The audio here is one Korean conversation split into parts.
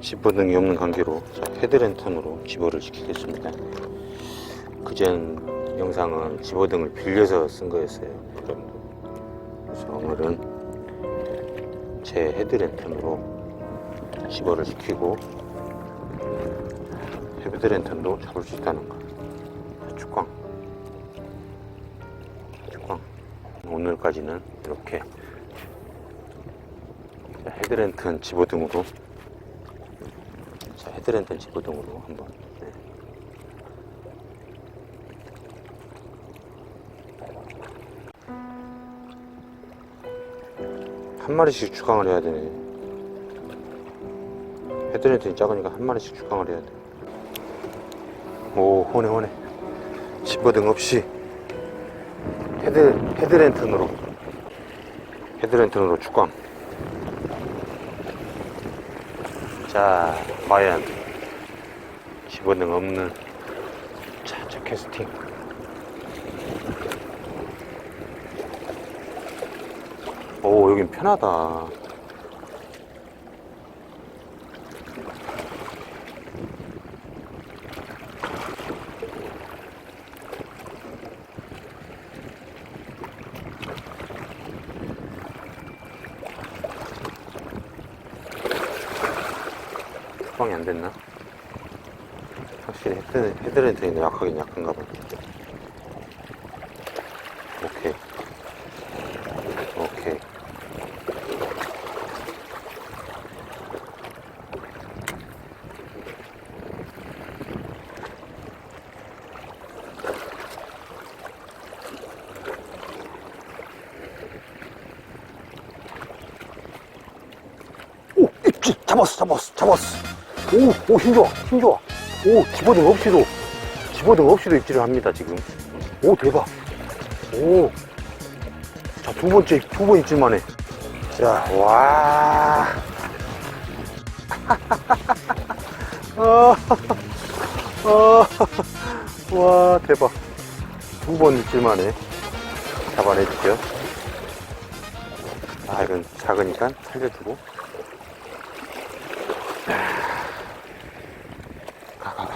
집어등이 없는 관계로 자, 헤드랜턴으로 집어를 지키겠습니다. 그전 영상은 집어등을 빌려서 쓴 거였어요. 여러분들. 그래서 오늘은 제 헤드랜턴으로 집어를 지키고 헤드랜턴도 잡을 수 있다는 거. 자, 축광. 축광. 오늘까지는 이렇게 자, 헤드랜턴 집어등으로 자, 헤드랜턴 집어등으로 한번 네. 한 마리씩 추강을 해야 되네 헤드랜턴이 작으니까 한 마리씩 추강을 해야 돼 오 호네 호네 집어등 없이 헤드, 헤드랜턴으로 헤드랜턴으로 추강 자, 과연 집어등 없는 자, 저 캐스팅. 오, 여긴 편하다. 후방이 안 됐나? 확실히 헤드, 헤드랜턴이 약하긴 약한가 봐. 오케이. 오케이. 오, 입질! 잡았어, 잡았어, 잡았어! 오, 오, 힘 좋아, 힘 좋아. 오, 집어등 없이도, 집어등 없이도 입질을 합니다, 지금. 오, 대박. 오. 자, 두 번째, 두 번 입질만 해. 자, 와. 아, 아, 와, 대박. 두 번 입질만 해. 잡아내주죠. 아, 이건 작으니까 살려주고. 가가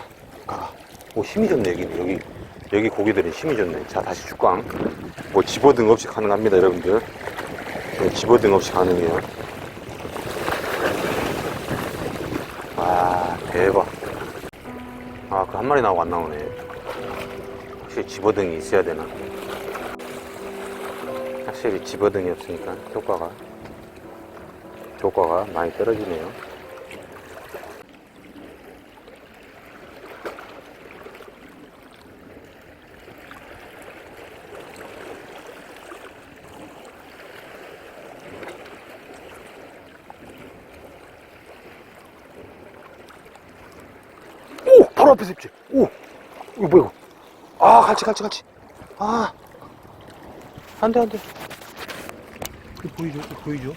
가가 오 힘이 좋네 여기 여기 여기 고기들은 힘이 좋네 자 다시 죽광. 뭐 집어등 없이 가능합니다 여러분들. 네, 집어등 없이 가능해요. 아 대박. 아 그 한 마리 나오고 안 나오네. 확실히 집어등이 있어야 되나? 확실히 집어등이 없으니까 효과가 효과가 많이 떨어지네요 오! 바로 앞에서 입질. 오! 이거 뭐야, 이거? 아, 같이, 같이, 같이. 아. 안 돼, 안 돼. 이거 보이죠? 이거 보이죠?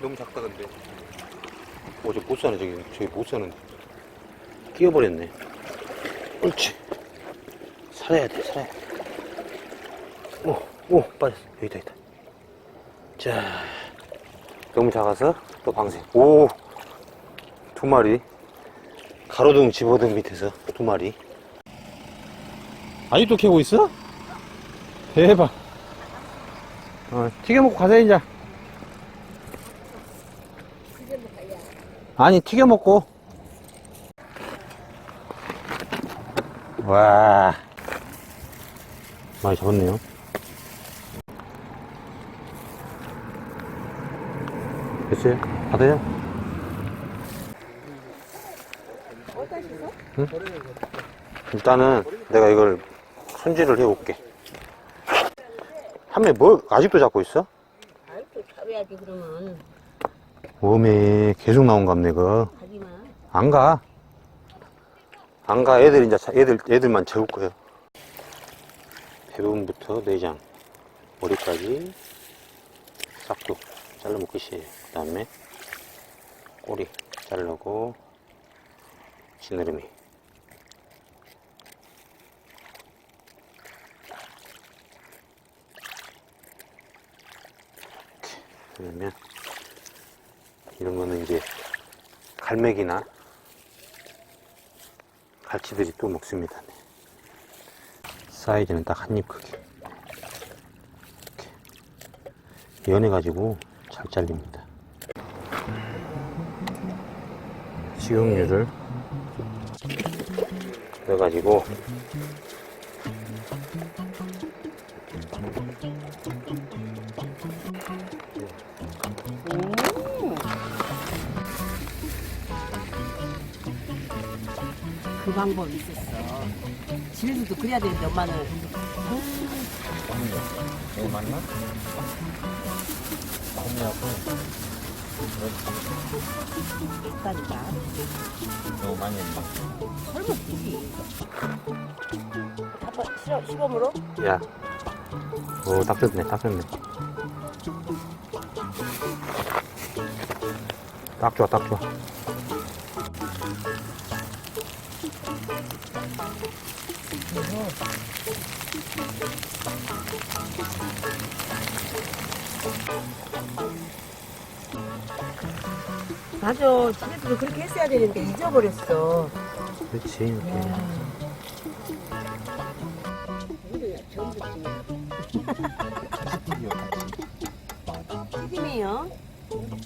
너무 작다, 근데. 오, 저못 사네, 저기. 저기 못 사는데. 끼어버렸네. 옳지. 살아야 돼, 살아야 돼. 오, 오, 빠졌어. 여기다, 여기다. 자. 너무 작아서 또 방생. 오! 두 마리. 가로등 집어등 밑에서 두 마리. 아직도 캐고 있어? 대박. 어, 튀겨 먹고 가자, 이제. 아니, 튀겨 먹고. 와. 많이 잡았네요. 됐어요? 받아요? 일단은 내가 이걸 손질을 해볼게. 한매 뭐 아직도 잡고 있어? 아이고, 잡아야지, 그러면. 오메 계속 나온갑네 그. 가지 마. 안 가. 안 가. 애들 이제 자- 애들 애들만 재울 거예요. 대부분부터 내장, 머리까지 싹둑 잘라면 끝이에요. 그 다음에 꼬리 자르고 지느러미 그러면 이런 거는 이제 갈매기나 갈치들이 또 먹습니다. 네. 사이즈는 딱 한 입 크기. 이렇게. 연해가지고 잘 잘립니다. 시음류를 넣어가지고 그 방법이 있었어. 질수도 그래야 되는데 엄마는 너무 많나? 없다니까. 너무 많이 했나? 설마 되지. 한번 시험, 시범으로? 야, 오, 딱 됐네, 딱 됐네. 딱 좋아, 딱 좋아. 맞아. 지네들도 그렇게 했어야 되는데 잊어버렸어. 그렇지, 이렇게. 튀김이요.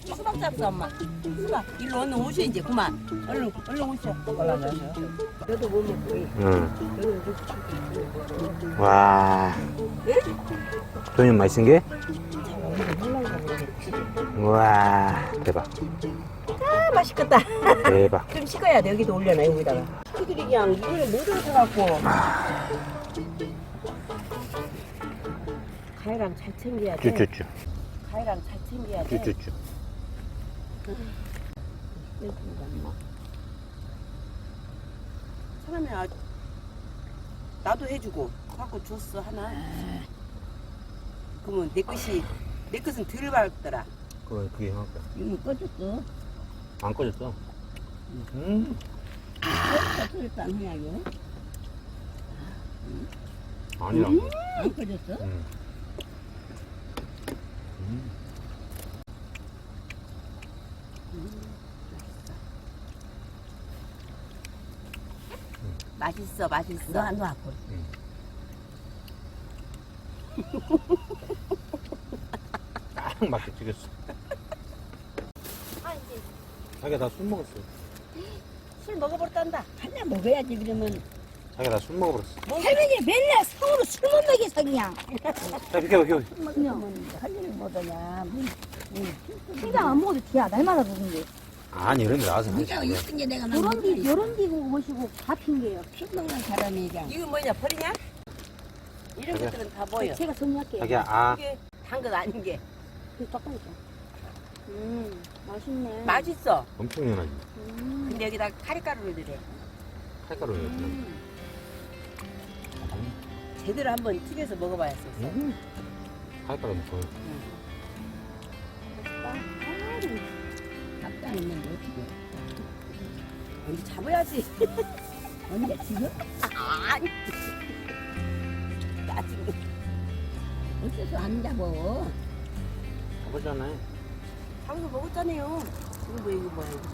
수박 잡수 엄마. 수박. 일로 얼른 오셔 이제 그만. 얼른 얼른 오셔. 너도 못 먹고. 응. 너는 이제 와. 돈이 맛있은 게? 와, 대박. 아 맛있겠다. 대박. 그럼 식어야 돼 여기도 올려놔 여기다가. 친구들이 그냥 이거를 못 얻어갖고. 가위랑 잘 챙겨야 돼. 쭈쭈쭈. 가위랑 잘 챙겨야 돼. 쭈쭈쭈. 사람이 아, 나도 해주고 갖고 줬어 하나. 그러면 내 것이 내 것은 덜 밝더라. 그거, 그게 형 거야. 이거 꺼졌어. 안 꺼졌어. 음. 꺼졌어 안 해야요. 아니야. 안 꺼졌어? 음. 음. 맛있어 맛있어. 너안 놔. 딱 맞게 튀겼어. 자기가 다 술 먹었어. 술 먹어버렸단다. 한 잔 먹어야지 그러면 자기가 다 술 먹어버렸어. 할머니 맨날 성으로 술못 먹여서 그냥 자, 비켜봐, 비켜봐. 그냥 할머니 뭐더냐 그냥 안 먹어도 돼야 날마다 먹는데 아니, 이런 데 나와서 하지. 이쁜 게 내가 요런 뒤 요런 뒤고 오시고 다 핑계요 술 먹는 사람이 그냥 이거 뭐냐 버리냐? 이런 그래. 것들은 다 보여. 제가 정리할게요 자기야, 아. 이게 단 것 아닌 게그 조금이죠 음 맛있네 맛있어. 엄청 연하지. 음. 근데 여기다 카레가루를 넣으래. 칼가루 넣었지. 음. 제대로 한번 튀겨서 먹어봐야 했어. 음. 칼가루 넣고. 밥도 있는데 어떻게 언제 잡아야지. 언제 지금 아니. 나중에. 어째서 안 잡어 가보잖아요. 장도 먹었잖아요. 이거 뭐 이거 뭐야.